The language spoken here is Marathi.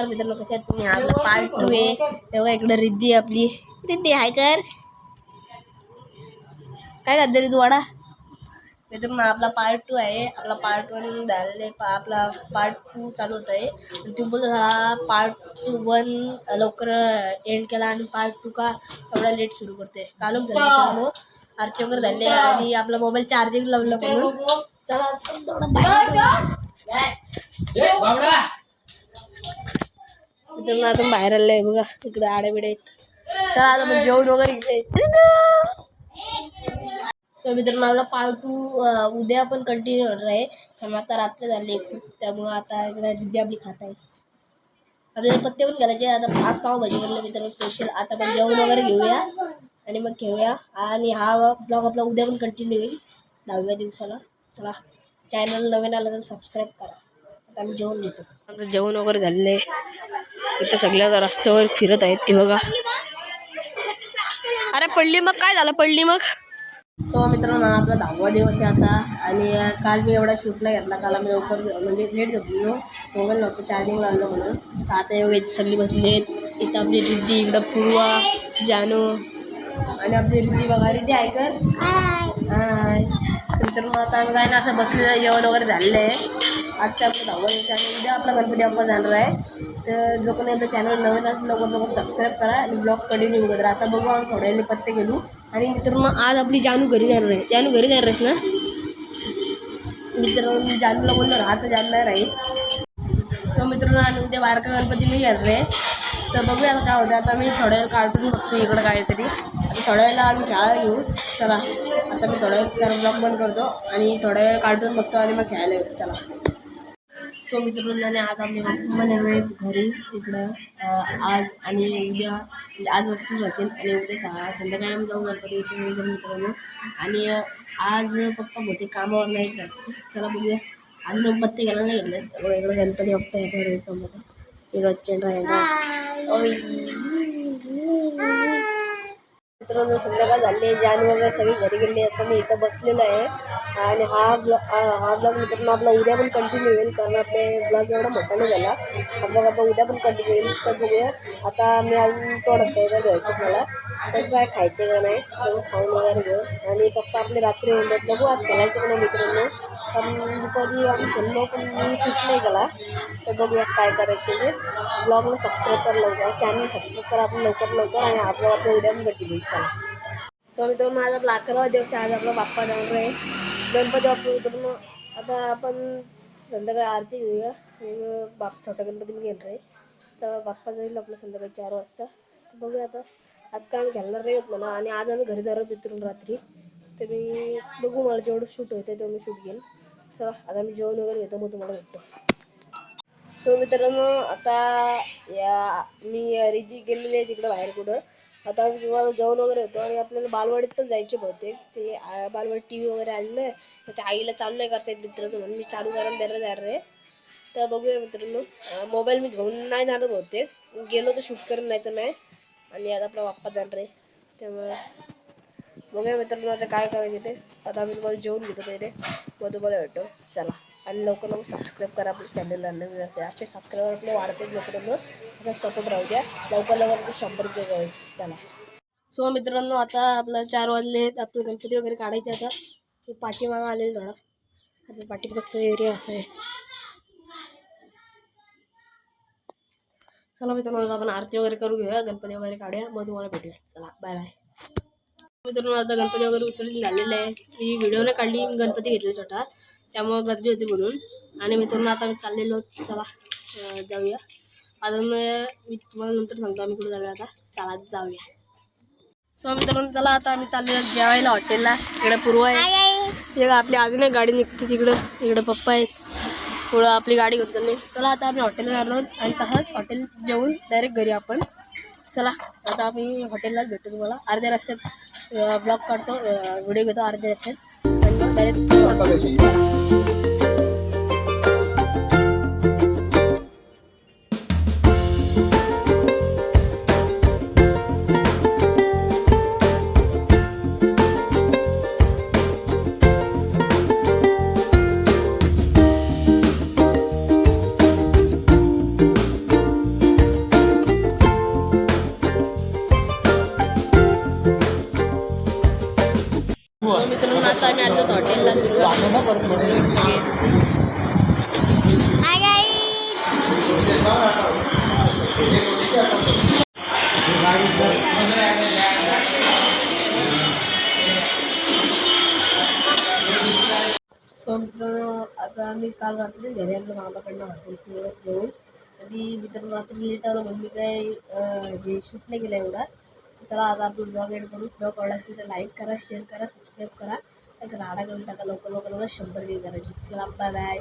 नमस्कार मित्रांनो कशा आहेत तुम्ही? आपला पार्ट टू आहे. तेव्हा इकडं रिद्धी आहे आपली. रिद्धी हाय कर. काय करते रिद्धी वाडा? मित्रांनो आपला पार्ट टू आहे. आपला पार्ट वन झालेले आपला पार्ट टू चालू होत आहे. तू बोलत हा पार्ट टू वन लवकर एंड केला आणि पार्ट टू का एवढा लेट सुरू करते. कालून झाले मित्रांनो? आरचे वगैरे झाले आणि आपला मोबाईल चार्जिंग लावलं म्हणून. चला आपण आता बाहेर जाऊ. आहे आलंय बघा. इकडे आडेबिडे आहेत. चला आता मग जेवण वगैरे इकडे सो मित्रांनो आपला पार्ट टू उद्या पण कंटिन्यू होणार आहे. कारण आता रात्र झाली खूप. त्यामुळं आता इकडे रिद्धी आपली खात आहे. आपल्याला पत्ते पण घालायचे आता आज पावभाजी म्हणलं मित्रांनो स्पेशल आता पण जेवण वगैरे घेऊया आणि मग घेऊया आणि हा ब्लॉग आपला उद्या पण कंटिन्यू होईल. दहाव्या दिवसाला. चला चॅनल नवीन आलं तर सबस्क्राईब करा. आता आम्ही जेवण घेतो. आमचं जेवण वगैरे झालेलं आहे. इथं सगळ्या रस्त्यावर फिरत आहेत. की बघा. अरे पडली मग? काय झालं? पडली मग? सो मित्रांनो आपला दहावा दिवस आहे आता. आणि काल मी एवढा शूटला घेतला. काल आम्ही लवकर म्हणजे लेट झोपलो. मोबाईल नव्हतं चार्जिंग लावलं म्हणून. आता एवढे इथे सगळी बसली आहेत. इथं आपली रिद्धी इकडं पूर्वा जानू. आणि आपली रिद्धी बघा रिद्धी ऐकर हाय. मित्रांनो आता आम्ही काय ना असं बसलेलं आहे, जेवण वगैरे झालेलं आहे. आजच्या आपलं दहावा दिवस आहे. आणि उद्या आपला गणपती बाप्पा जाणार आहे. तर जो कोणी आपलं चॅनल नवीन असेल लवकर लवकर सबस्क्राईब करा आणि ब्लॉग कंटिन्यू करा आता बघू आम्ही थोड्या वेळाने पत्ते गेलो आणि मित्रांनो आज आपली जानू घरी जाणार आहे. जानू घरी जाणार आहेस ना? मित्रांनो मी जानूला बोललो राहत जाणार आहे. राहील सो मित्रांनो आणि उद्या बारका गणपती मी येणार आहे. तर बघूया आता काय होतं आता मी थोड्या वेळ कार्टून बघतो इकडं काहीतरी. आता थोड्या वेळेला आम्ही खेळायला घेऊ. चला. आता मी थोड्या वेळ ब्लॉग बंद करतो आणि थोड्या वेळ कार्टून बघतो आणि मग खेळायला येऊ. चला. सो मित्रांनो आणि आज आम्ही आहे घरी इकडं आज आणि उद्या म्हणजे आज वस्तू राहतील आणि उद्या सा संध्याकाळी आम्ही जाऊ गणपती विसर्जन मित्रांनो. आणि आज पप्पा होते कामावर नाही जात. चला बघूया. आज पत्ते घ्यायला नाही त्यामुळे इकडं गणपती बघता आहे इकडं चेंडा आहे. मित्रांनो संध्याकाळ झाली जान वगैरे सगळी घरी गेली आता मी इथं बसलेलो आहे. आणि हा ब्लॉग हा ब्लॉग मित्रांनो आपला उद्या पण कंटिन्यू होईल कारण आपले ब्लॉग एवढा मोठा नाही झाला. आपला ब्लॉग आपला उद्या पण कंटिन्यू होईल तर बघूया. आता मी अजून तोडत आहे का घ्यायचं मला. तर काय खायचे का नाही खाऊन वगैरे घेऊ. आणि पप्पा आपले रात्री येऊन बघू आज खेळायचं का नाही मित्रांनो. पण दुपारी आम्ही चाललो पण मी शूट नाही केला तर बघूया काय करायचे ते. ब्लॉगला सबस्क्राईब करा लवकर चॅनल सबस्क्राईब करा आपण लवकर लवकर आणि आपल्या आपल्या उद्या पण भेटी देईल चला. तर तो माझा आपला अकरावा दिवस आहे आज आपला बाप्पा जाणार आहे गणपती बाप्पा मग आता आपण संध्याकाळी आरती घेऊया. आणि बाप छोटा गणपती मी घेणार आहे. तर बाप्पा जाईल आपलं संध्याकाळी चार वाजता. तर बघूया आता. आज काय आम्ही घालणार नाही होत म्हणा आणि आज आम्ही घरी जाणार उतरून रात्री. तर मी बघू मला जेवढं शूट होतं तेवढं मी शूट घेईन. चला आता मी जेवण वगैरे घेतो मग तुम्हाला भेटतो. सो मित्रांनो आता या मी रिजी गेलेली आहे तिकडं बाहेर कुठं. आता तुम्हाला जेवण वगैरे होतो आणि आपल्याला बालवाडीत पण जायचे बहुतेक. ते आ- बालवाडीत टी व्ही वगैरे आणलं आहे तर आईला चालू नाही करता येत मित्रांनो म्हणून मी चालू करायला द्यायला जाणार आहे. तर बघूया मित्रांनो. मोबाईल मी घेऊन नाही जाणार बहुतेक. गेलो तर शूट करून नाही तर नाही. आणि आता आपला बाप्पा जाणार आहे. त्यामुळे बघूया मित्रांनो आता काय करायचं ते? आता आम्ही तुम्हाला जेवून घेतो पहिले. मग तुम्हाला भेटतो. चला. आणि लवकर लवकर सबस्क्राईब करा आपल्या चॅनलला नवीन असे असे सबस्क्राईबर आपले वाढते मित्रांनो. तसं सपोर्ट राहू द्या. लवकर लवकर शंभर रुपये करायचे चला. सो मित्रांनो आता आपल्याला चार वाजले आपलं गणपती वगैरे काढायचे आता. ते पाठीमागं आलेलं थोडं. आपल्या पाठीत फक्त एरिया असं आहे. चला मित्रांनो आपण आरती वगैरे करू घेऊया. गणपती वगैरे काढूया. मग तुम्हाला भेटूया. चला. बाय बाय मित्रांनो आता गणपती वगैरे उचलून झालेलं आहे. मी व्हिडिओ नाही काढली गणपती घेतले छोटा त्यामुळं गर्दी होती म्हणून. आणि मित्रांनो आता मी चाललेलो चला जाऊया. आता मग मी तुम्हाला नंतर सांगतो आम्ही कुठे जाऊया आता. चला जाऊया. सो मित्रांनो चला आता आम्ही चाललेलो जेवायला हॉटेलला. इकडे पूर्व आहे. आपली अजून एक गाडी निघते तिकडं. इकडं पप्पा आहेत. पुढं आपली गाडी घेऊन चालली. चला आता आम्ही हॉटेलला आलो आणि तसंच हॉटेल जेवून डायरेक्ट घरी आपण. चला आता आम्ही हॉटेललाच भेटतो तुम्हाला. अर्ध्या रस्त्यात. ब्लॉग काढतो व्हिडिओ घेतो अर्धे असेल. आणि डायरेक्ट फिरू सगळे सो मित्रांनो आता आम्ही काल रात्री घरी आलो मामाकडनं हॉटेल घेऊन आणि मित्रांनो रात्री लेट आलो मम्मी काय अं, जे शूट नाही केलं एवढा तर चला आता आपण ब्लॉग एड करू ब्लॉग आवडला असेल तर लाईक करा शेअर करा सबस्क्राईब करा एक राडा करून टाका लवकर लवकर मला शंभर के करायची. चला बाय बाय